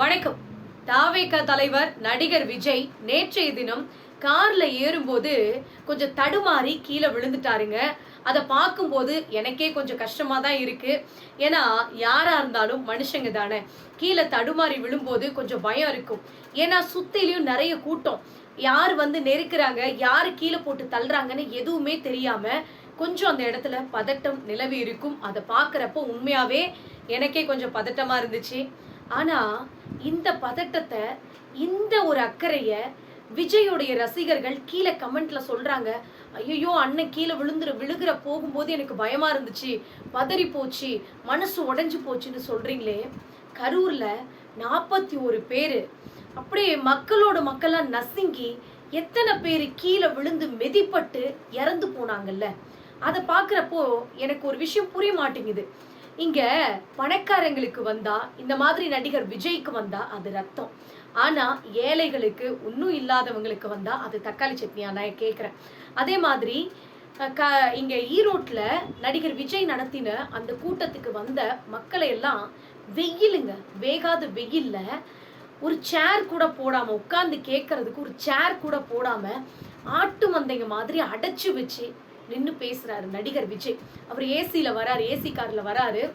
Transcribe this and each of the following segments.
வணக்கம். தாவேக தலைவர் நடிகர் விஜய் நேற்றைய தினம் கார்ல ஏறும்போது கொஞ்சம் தடுமாறி கீழே விழுந்துட்டாருங்க. அதை பார்க்கும்போது எனக்கே கொஞ்சம் கஷ்டமாக தான் இருக்குது ஏன்னா யாராக இருந்தாலும் மனுஷங்க தானே. கீழே தடுமாறி விழும்போது கொஞ்சம் பயம் இருக்கும். ஏன்னா சுத்திலையும் நிறைய கூட்டம். யார் வந்து நெருக்கிறாங்க யார் கீழே போட்டு தள்ளுறாங்கன்னு எதுவுமே தெரியாமல் கொஞ்சம் அந்த இடத்துல பதட்டம் நிலவி இருக்கும். அதை பார்க்குறப்போ உண்மையாகவே எனக்கே கொஞ்சம் பதட்டமாக இருந்துச்சு. ஆனால் இந்த பதட்டத்தை இந்த ஒரு அக்கறைய விஜயோடைய ரசிகர்கள் கீழே கமெண்ட்ல சொல்றாங்க. ஐயோ அண்ணன் கீழே விழுந்துரு விழுகிற போகும்போது எனக்கு பயமா இருந்துச்சு பதறி போச்சு மனசு உடஞ்சு போச்சுன்னு சொல்றீங்களே. கரூர்ல நாற்பத்தி ஒரு பேரு. அப்படியே மக்களோட மக்களா நசுங்கி எத்தனை பேர் கீழே விழுந்து மெதிப்பட்டு இறந்து போனாங்கல்ல. அதை பார்க்குறப்போ எனக்கு ஒரு விஷயம் புரிய மாட்டேங்குது. இங்க பணக்காரங்களுக்கு வந்தா இந்த மாதிரி நடிகர் விஜய்க்கு வந்தா அது ரத்தம். ஆனா ஏழைகளுக்கு ஒன்றும் இல்லாதவங்களுக்கு வந்தா அது தக்காளி சட்னியா? நான் கேட்குறேன் அதே மாதிரி க இங்க ஈரோட்ல நடிகர் விஜய் நடத்தின அந்த கூட்டத்துக்கு வந்த மக்களை எல்லாம் வெயிலுங்க. வேகாத வெயில்ல ஒரு சேர் கூட போடாம உட்காந்து கேட்கறதுக்கு ஒரு சேர் கூட போடாம ஆட்டு மந்தைங்க மாதிரி அடைச்சு வச்சு நின்று பேசுறாரு நடிகர் விஜய். அவர் ஏசியில் வராரு ஏசி கார்ல வராரு.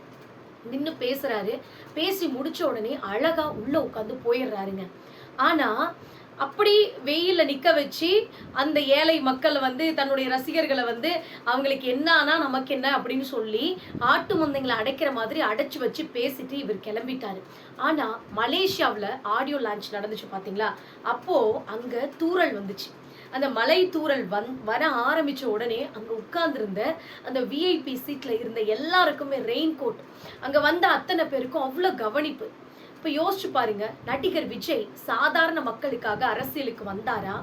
நின்று பேசுறாரு. பேசி முடிச்ச உடனே அழகா உள்ள உட்காந்து போயிடுறாருங்க. ஆனா அப்படி வெயிலில் நிக்க வச்சு அந்த ஏழை மக்களை வந்து தன்னுடைய ரசிகர்களை வந்து அவங்களுக்கு என்ன நமக்கு என்ன அப்படின்னு சொல்லி ஆட்டு மந்தைங்களை அடைக்கிற மாதிரி அடைச்சு வச்சு பேசிட்டு இவர் கிளம்பிட்டாரு. ஆனா மலேசியாவில் ஆடியோ லான்ச் நடந்துச்சு பாத்தீங்களா? அப்போ அங்க தூறல் வந்துச்சு. அந்த மலை தூரல் வந் வர ஆரம்பிச்ச உடனே அங்கே உட்கார்ந்துருந்த அந்த விஐபி சீட்டில் இருந்த எல்லாருக்குமே ரெயின் கோட் அங்கே வந்த அத்தனை பேருக்கும் அவ்வளோ கவனிப்பு. இப்போ யோசிச்சு பாருங்க நடிகர் விஜய் சாதாரண மக்களுக்காக அரசியலுக்கு வந்தாரா?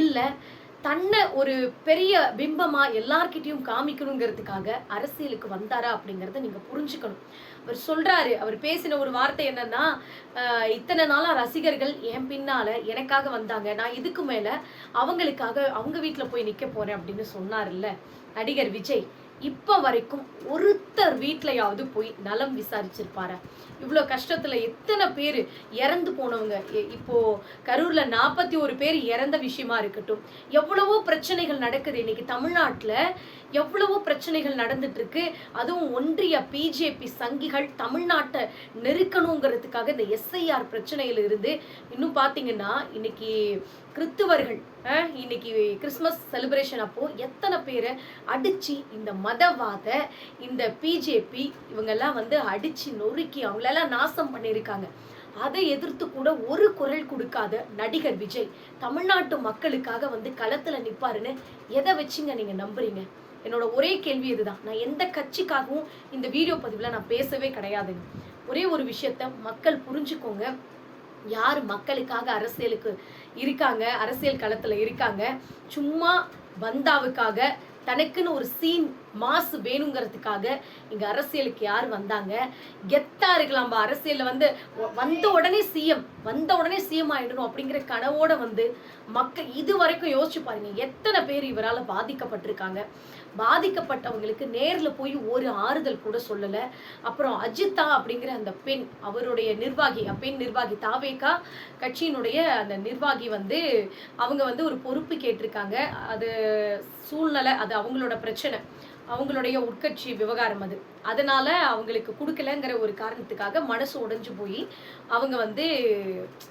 இல்லை தன்னை ஒரு பெரிய பிம்பமா எல்லார்கிட்டையும் காமிக்கணுங்கிறதுக்காக அரசியலுக்கு வந்தாரா அப்படிங்கறத நீங்க புரிஞ்சுக்கணும். அவர் சொல்றாரு அவர் பேசின ஒரு வார்த்தை என்னன்னா இத்தனை நாளா ரசிகர்கள் என் பின்னால எனக்காக வந்தாங்க. நான் இதுக்கு மேல அவங்களுக்காக அவங்க வீட்டில் போய் நிக்க போறேன் அப்படின்னு சொன்னார்ல நடிகர் விஜய். இப்போ வரைக்கும் ஒருத்தர் வீட்லையாவது போய் நலம் விசாரிச்சிருப்பாரு? இவ்வளோ கஷ்டத்தில் எத்தனை பேர் இறந்து போனவங்க? இப்போ கரூரில் நாற்பத்தி ஒரு பேர் இறந்த விஷயமா இருக்கட்டும் எவ்வளவோ பிரச்சனைகள் நடக்குது. இன்னைக்கு தமிழ்நாட்டில் எவ்வளவோ பிரச்சனைகள் நடந்துட்டு இருக்கு அதுவும் ஒன்றிய பிஜேபி சங்கிகள் தமிழ்நாட்டை நெருக்கணுங்கிறதுக்காக இந்த எஸ்ஐஆர் பிரச்சனையில இருந்து இன்னும் பார்த்தீங்கன்னா இன்னைக்கு கிறித்துவர்கள் இன்னைக்கு கிறிஸ்மஸ் செலிப்ரேஷன் அப்போ எத்தனை பேரை அடிச்சு இந்த மதவாத இந்த பிஜேபி இவங்கெல்லாம் வந்து அடிச்சு நொறுக்கி அவங்களெல்லாம் நாசம் பண்ணியிருக்காங்க. அதை எதிர்த்து கூட ஒரு குரல் கொடுக்காத நடிகர் விஜய் தமிழ்நாட்டு மக்களுக்காக வந்து களத்துல நிப்பாருன்னு எதை வச்சுங்க நீங்க நம்புறீங்க? என்னோட ஒரே கேள்வி இதுதான். நான் எந்த கட்சிக்காகவும் இந்த வீடியோ பதிவுல நான் பேசவே கிடையாதுங்க ஒரே ஒரு விஷயத்த மக்கள் புரிஞ்சுக்கோங்க. யார் மக்களுக்காக அரசியலுக்கு இருக்காங்க அரசியல் களத்துல இருக்காங்க சும்மா பந்தாவுக்காக தனக்குன்னு ஒரு சீன் மாசு வேணுங்கிறதுக்காக இங்க அரசியலுக்கு யார் வந்தாங்க? கெத்தா இருக்கலாம் அரசியல்ல வந்து வந்த உடனே சிஎம் வந்த உடனே சிஎம் ஆயிடணும் அப்படிங்கிற கனவோட வந்து மக்கள் இது வரைக்கும் யோசிச்சு பாருங்க எத்தனை பேர் இவரால் பாதிக்கப்பட்டிருக்காங்க? பாதிக்கப்பட்டவங்களுக்கு நேரில் போய் ஒரு ஆறுதல் கூட சொல்லலை. அப்புறம் அஜித்தா அப்படிங்கிற அந்த பெண் அவருடைய நிர்வாகி பெண் நிர்வாகி தாவேகா கட்சியினுடைய அந்த நிர்வாகி வந்து அவங்க வந்து ஒரு பொறுப்பு கேட்டிருக்காங்க. அது சூழ்நிலை அது அவங்களோட பிரச்சனை. அவங்களுடைய உட்கட்சி விவகாரம் அது. அதனால அவங்களுக்கு கொடுக்கலங்கிற ஒரு காரணத்துக்காக மனசு உடைஞ்சு போய் அவங்க வந்து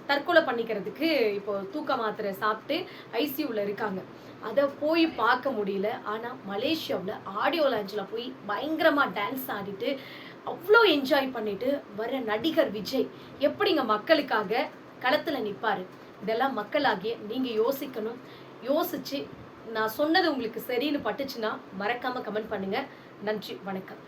தற்கொலை பண்ணிக்கிறதுக்கு இப்போ தூக்க மாத்திரை சாப்பிட்டு ஐசியூவில் இருக்காங்க. அதை போய் பார்க்க முடியல. ஆனால் மலேசியாவில் ஆடியோ லான்ச்சில் போய் பயங்கரமாக டான்ஸ் ஆடிட்டு அவ்வளோ என்ஜாய் பண்ணிட்டு வர நடிகர் விஜய் எப்படிங்க மக்களுக்காக களத்தில் நிற்பாரு இதெல்லாம் மக்களாகிய நீங்கள் யோசிக்கணும். யோசிச்சு நான் சொன்னது உங்களுக்கு சரின்னு பட்டுச்சுன்னா மறக்காமல் கமெண்ட் பண்ணுங்கள் நன்றி வணக்கம்.